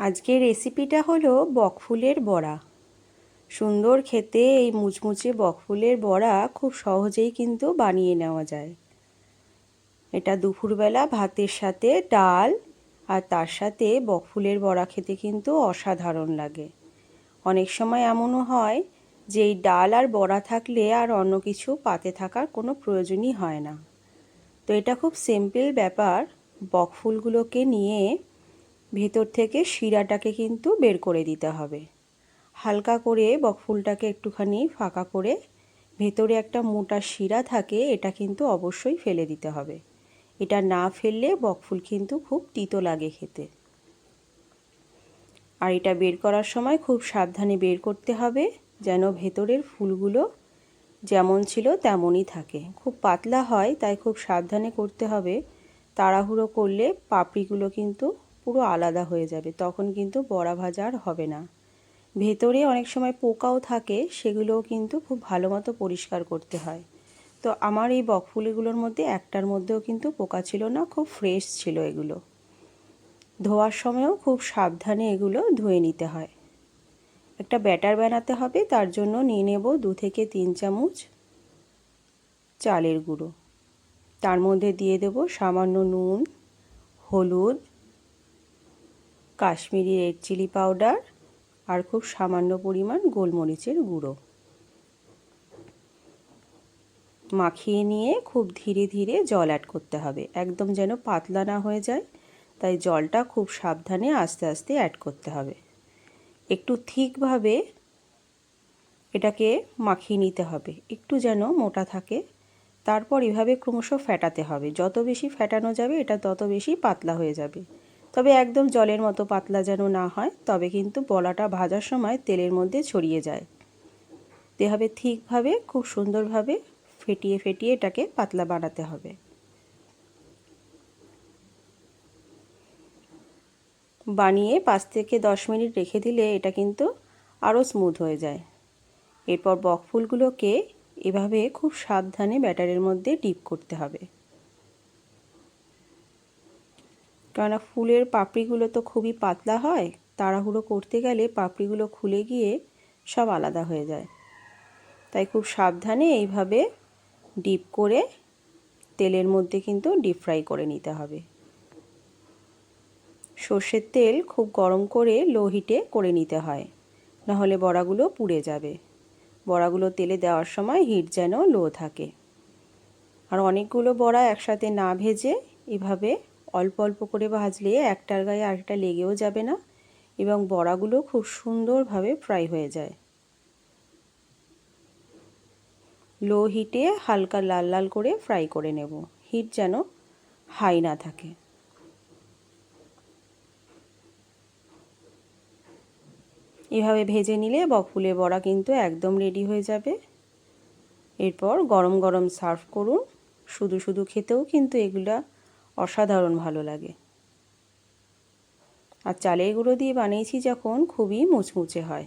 আজকের রেসিপিটা হলো বকফুলের বড়া। সুন্দর খেতে এই মুচমুচে বকফুলের বড়া খুব সহজেই কিন্তু বানিয়ে নেওয়া যায়। এটা দুপুরবেলা ভাতের সাথে ডাল আর তার সাথে বকফুলের বড়া খেতে কিন্তু অসাধারণ লাগে। অনেক সময় এমনও হয় যে এই ডাল আর বড়া থাকলে আর অন্য কিছু পাতে থাকার কোনো প্রয়োজনই হয় না। তো এটা খুব সিম্পল ব্যাপার। বকফুলগুলোকে নিয়ে ভেতর থেকে শিরাটাকে কিন্তু বের করে দিতে হবে। হালকা করে বকফুলটাকে একটুখানি ফাঁকা করে ভেতরে একটা মোটা শিরা থাকে, এটা কিন্তু অবশ্যই ফেলে দিতে হবে। এটা না ফেললে বকফুল কিন্তু খুব তিতো লাগে খেতে। আর এটা বের করার সময় খুব সাবধানে বের করতে হবে, যেন ভেতরের ফুলগুলো যেমন ছিল তেমনই থাকে। খুব পাতলা হয়, তাই খুব সাবধানে করতে হবে। তাড়াহুড়ো করলে পাপড়িগুলো কিন্তু পুরো আলাদা হয়ে যাবে, তখন কিন্তু বড়া ভাজা আর হবে না। ভেতরে অনেক সময় পোকাও থাকে, সেগুলোও কিন্তু খুব ভালো মতো পরিষ্কার করতে হয়। তো আমার এই বকফুলিগুলোর মধ্যে একটার মধ্যেও কিন্তু পোকা ছিল না, খুব ফ্রেশ ছিল এগুলো। ধোয়ার সময়ও খুব সাবধানে এগুলো ধুয়ে নিতে হয়। একটা ব্যাটার বানাতে হবে, তার জন্য নিয়ে নেব দু থেকে তিন চামচ চালের গুঁড়ো। তার মধ্যে দিয়ে দেব সামান্য নুন, হলুদ কাশ্মীরি রেড চিলি পাউডার আর খুব সামান্য পরিমাণ গোলমরিচের গুঁড়ো। মাখিয়ে নিয়ে খুব ধীরে ধীরে জল অ্যাড করতে হবে। একদম যেন পাতলা না হয়ে যায়, তাই জলটা খুব সাবধানে আস্তে আস্তে অ্যাড করতে হবে। একটু ঠিকভাবে এটাকে মাখিয়ে নিতে হবে। একটু যেন মোটা থাকে, তারপর এভাবে ক্রমশ ফ্যাটাতে হবে। যত বেশি ফ্যাটানো যাবে, এটা তত বেশি পাতলা হয়ে যাবে। তবে একদম জলের মতো পাতলা যেন না হয়, তবে কিন্তু বলাটা ভাজার সময় তেলের মধ্যে ছড়িয়ে যায়। এভাবে ঠিকভাবে, খুব সুন্দরভাবে ফেটিয়ে ফেটিয়ে এটাকে পাতলা বানাতে হবে। বানিয়ে পাঁচ থেকে দশ মিনিট রেখে দিলে এটা কিন্তু আরও স্মুথ হয়ে যায়। এরপর বকফুলগুলোকে এভাবে খুব সাবধানে ব্যাটারের মধ্যে ডিপ করতে হবে। কেননা ফুলের পাপড়িগুলো তো খুবই পাতলা হয়, তাড়াহুড়ো করতে গেলে পাপড়িগুলো খুলে গিয়ে সব আলাদা হয়ে যায়। তাই খুব সাবধানে এইভাবে ডিপ করে তেলের মধ্যে কিন্তু ডিপ ফ্রাই করে নিতে হবে। সর্ষের তেল খুব গরম করে লো হিটে করে নিতে হয়, নাহলে বড়াগুলো পুড়ে যাবে। বড়াগুলো তেলে দেওয়ার সময় হিট যেন লো থাকে। আর অনেকগুলো বড়া একসাথে না ভেজে এভাবে অল্প অল্প করে ভাজলে একটার গায়ে আরেকটা লেগেও যাবে না এবং বড়াগুলো খুব সুন্দরভাবে ফ্রাই হয়ে যায়। লো হিটে হালকা লাল লাল করে ফ্রাই করে নেব। হিট যেন হাই না থাকে। এভাবে ভেজে নিলে বকফুলের বড়া কিন্তু একদম রেডি হয়ে যাবে। এরপর গরম গরম সার্ভ করুন। শুধু শুধু খেতেও কিন্তু এগুলা অসাধারণ ভালো লাগে। আর চালের গুঁড়ো দিয়ে বানিয়েছি যখন খুবই মুচমুচে হয়।